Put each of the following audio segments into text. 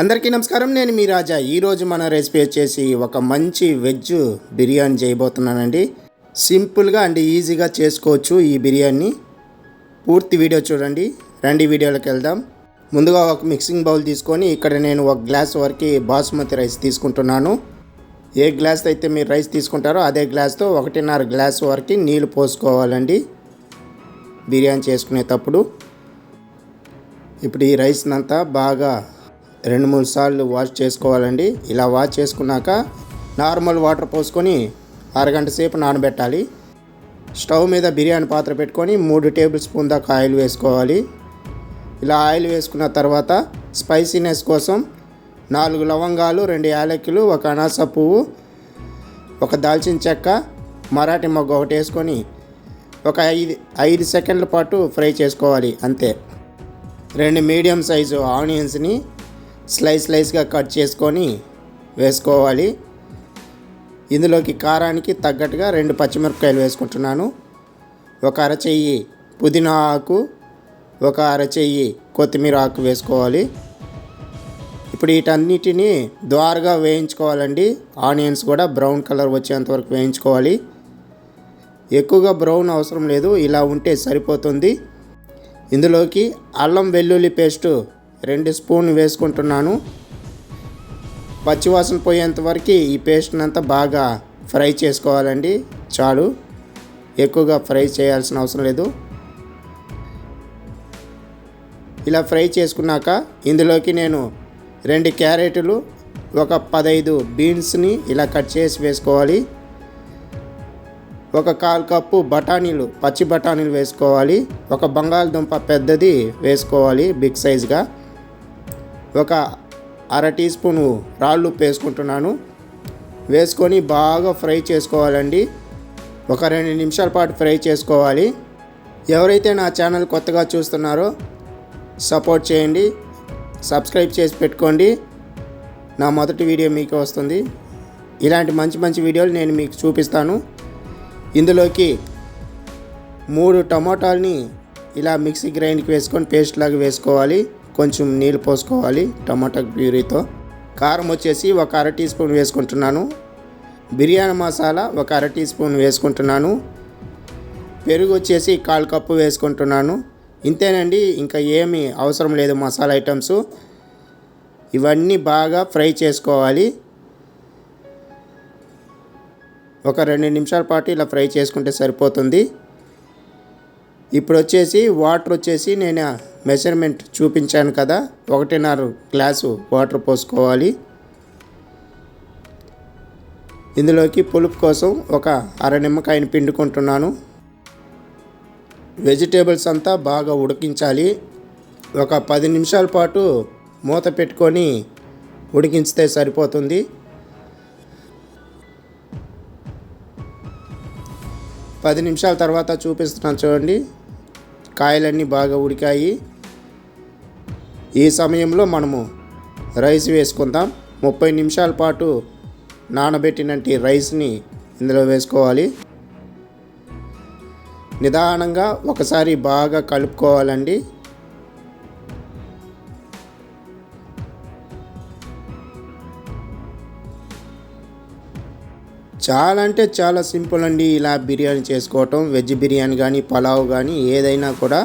అందరికీ నమస్కారం. నేను మీ రాజా. ఈరోజు మన రెసిపీ వచ్చేసి ఒక మంచి వెజ్ బిర్యానీ చేయబోతున్నానండి. సింపుల్గా అండ్ ఈజీగా చేసుకోవచ్చు ఈ బిర్యానీ. పూర్తి వీడియో చూడండి. రెండు వీడియోలోకి వెళ్దాం. ముందుగా ఒక మిక్సింగ్ బౌల్ తీసుకొని ఇక్కడ నేను ఒక గ్లాస్ వరకు బాస్మతి రైస్ తీసుకుంటున్నాను. ఏ గ్లాస్ అయితే మీరు రైస్ తీసుకుంటారో అదే గ్లాస్తో ఒకటిన్నర గ్లాస్ వరకు నీళ్ళు పోసుకోవాలండి. బిర్యానీ చేసుకునేటప్పుడు. ఇప్పుడు ఈ రైస్నంతా బాగా రెండు మూడు సార్లు వాష్ చేసుకోవాలండి. ఇలా వాష్ చేసుకున్నాక నార్మల్ వాటర్ పోసుకొని అరగంట సేపు నానబెట్టాలి. స్టవ్ మీద బిర్యానీ పాత్ర పెట్టుకొని మూడు టేబుల్ స్పూన్ దాకా ఆయిల్ వేసుకోవాలి. ఇలా ఆయిల్ వేసుకున్న తర్వాత స్పైసీనెస్ కోసం నాలుగు లవంగాలు రెండు యాలకులు ఒక అనాస పువ్వు ఒక దాల్చిన చెక్క మరాఠీ మొగ్గ ఒకటి వేసుకొని ఒక ఐదు ఐదు సెకండ్ల పాటు ఫ్రై చేసుకోవాలి అంతే. రెండు మీడియం సైజు ఆనియన్స్ని స్లైస్ స్లైస్గా కట్ చేసుకొని వేసుకోవాలి. ఇందులోకి కారానికి తగ్గట్టుగా రెండు పచ్చిమిరపకాయలు వేసుకుంటున్నాను. ఒక అరచెయ్యి పుదీనా ఆకు ఒక అరచెయ్యి కొత్తిమీర ఆకు వేసుకోవాలి. ఇప్పుడు వీటన్నిటిని ద్వారగా వేయించుకోవాలండి. ఆనియన్స్ కూడా బ్రౌన్ కలర్ వచ్చేంత వరకు వేయించుకోవాలి. ఎక్కువగా బ్రౌన్ అవసరం లేదు ఇలా ఉంటే సరిపోతుంది. ఇందులోకి అల్లం వెల్లుల్లి పేస్టు రెండు స్పూన్ వేసుకుంటున్నాను. పచ్చివాసన పోయేంత వరకు ఈ పేస్ట్ని అంతా బాగా ఫ్రై చేసుకోవాలండి. చాలు. ఎక్కువగా ఫ్రై చేయాల్సిన అవసరం లేదు. ఇలా ఫ్రై చేసుకున్నాక ఇందులోకి నేను రెండు క్యారెట్లు ఒక పదహైదు బీన్స్ని ఇలా కట్ చేసి వేసుకోవాలి. ఒక కాల్ కప్పు బఠానీలు పచ్చి బఠానీలు వేసుకోవాలి. ఒక బంగాళదుంప పెద్దది వేసుకోవాలి బిగ్ సైజ్గా. ఒక అర టీ స్పూను రాళ్ళు ఉప్పు వేసుకుంటున్నాను. వేసుకొని బాగా ఫ్రై చేసుకోవాలండి. ఒక రెండు నిమిషాల పాటు ఫ్రై చేసుకోవాలి. ఎవరైతే నా ఛానల్ కొత్తగా చూస్తున్నారో సపోర్ట్ చేయండి. సబ్స్క్రైబ్ చేసి పెట్టుకోండి. నా మొదటి వీడియో మీకు వస్తుంది. ఇలాంటి మంచి మంచి వీడియోలు నేను మీకు చూపిస్తాను. ఇందులోకి మూడు టమోటాలని ఇలా మిక్సీ గ్రైండ్కి వేసుకొని పేస్ట్ లాగా వేసుకోవాలి. కొంచెం నీళ్ళు పోసుకోవాలి టమాటా ప్యూరీతో. కారం వచ్చేసి ఒక అర టీ స్పూన్ వేసుకుంటున్నాను. బిర్యానీ మసాలా ఒక అర టీ స్పూన్ వేసుకుంటున్నాను. పెరుగు వచ్చేసి కాల్ కప్పు వేసుకుంటున్నాను. ఇంతేనండి ఇంకా ఏమీ అవసరం లేదు మసాలా ఐటమ్స్. ఇవన్నీ బాగా ఫ్రై చేసుకోవాలి. ఒక రెండు నిమిషాల పాటు ఇలా ఫ్రై చేసుకుంటే సరిపోతుంది. ఇప్పుడు వచ్చేసి వాటర్ వచ్చేసి నేను మెజర్మెంట్ చూపించాను కదా. ఒకటిన్నర గ్లాసు వాటర్ పోసుకోవాలి. ఇందులోకి పులుపు కోసం ఒక అర నిమ్మకాయని పిండుకుంటున్నాను. వెజిటేబుల్స్ అంతా బాగా ఉడికించాలి. ఒక పది నిమిషాల పాటు మూత పెట్టుకొని ఉడికించితే సరిపోతుంది. పది నిమిషాల తర్వాత చూపిస్తున్నాను చూడండి. కాయలన్నీ బాగా ఉడికాయి. ఈ సమయంలో మనము రైస్ వేసుకుందాం. ముప్పై నిమిషాల పాటు నానబెట్టినట్టు రైస్ని ఇందులో వేసుకోవాలి. నిదానంగా ఒకసారి బాగా కలుపుకోవాలండి. చాలా అంటే చాలా సింపుల్ అండి. ఇలా బిర్యానీ చేసుకోవటం వెజ్ బిర్యానీ కానీ పలావ్ కానీ ఏదైనా కూడా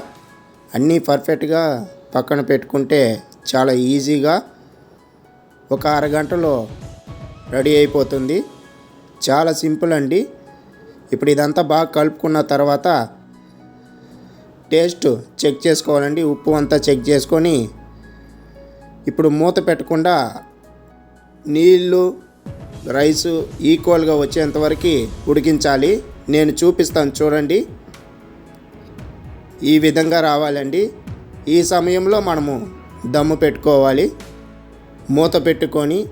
అన్నీ పర్ఫెక్ట్గా పక్కన పెట్టుకుంటే చాలా ఈజీగా ఒక అరగంటలో రెడీ అయిపోతుంది. చాలా సింపుల్ అండి. ఇప్పుడు ఇదంతా బాగా కలుపుకున్న తర్వాత టేస్ట్ చెక్ చేసుకోవాలండి. ఉప్పు అంతా చెక్ చేసుకొని ఇప్పుడు మూత పెట్టకుండా నీళ్ళు రైసు ఈక్వల్గా వచ్చేంతవరకు ఉడికించాలి. నేను చూపిస్తాను చూడండి. ఈ విధంగా రావాలండి. ఈ సమయంలో మనము దమ్ము పెట్టుకోవాలి. మూత పెట్టుకొని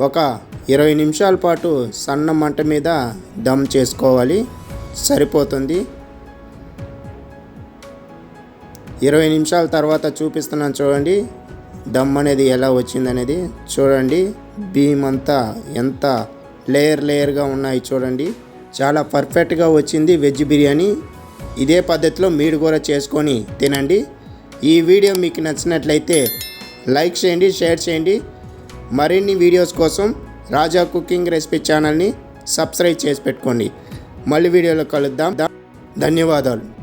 ఒక ఇరవై నిమిషాల పాటు సన్న మంట మీద దమ్ చేసుకోవాలి. సరిపోతుంది. ఇరవై నిమిషాల తర్వాత చూపిస్తున్నాను చూడండి. దమ్ అనేది ఎలా వచ్చిందనేది చూడండి. బీమ్ అంతా ఎంత లేయర్ లేయర్గా ఉన్నాయి చూడండి. చాలా పర్ఫెక్ట్గా వచ్చింది వెజ్ బిర్యానీ. ఇదే పద్ధతిలో మీరు కూడా చేసుకొని తినండి. ఈ వీడియో మీకు నచ్చినట్లయితే లైక్ చేయండి షేర్ చేయండి. మరిన్ని వీడియోస్ కోసం రాజా కుకింగ్ రెసిపీ ఛానల్ని సబ్స్క్రైబ్ చేసి పెట్టుకోండి. మళ్ళీ వీడియోలో కలుద్దాం. ధన్యవాదాలు.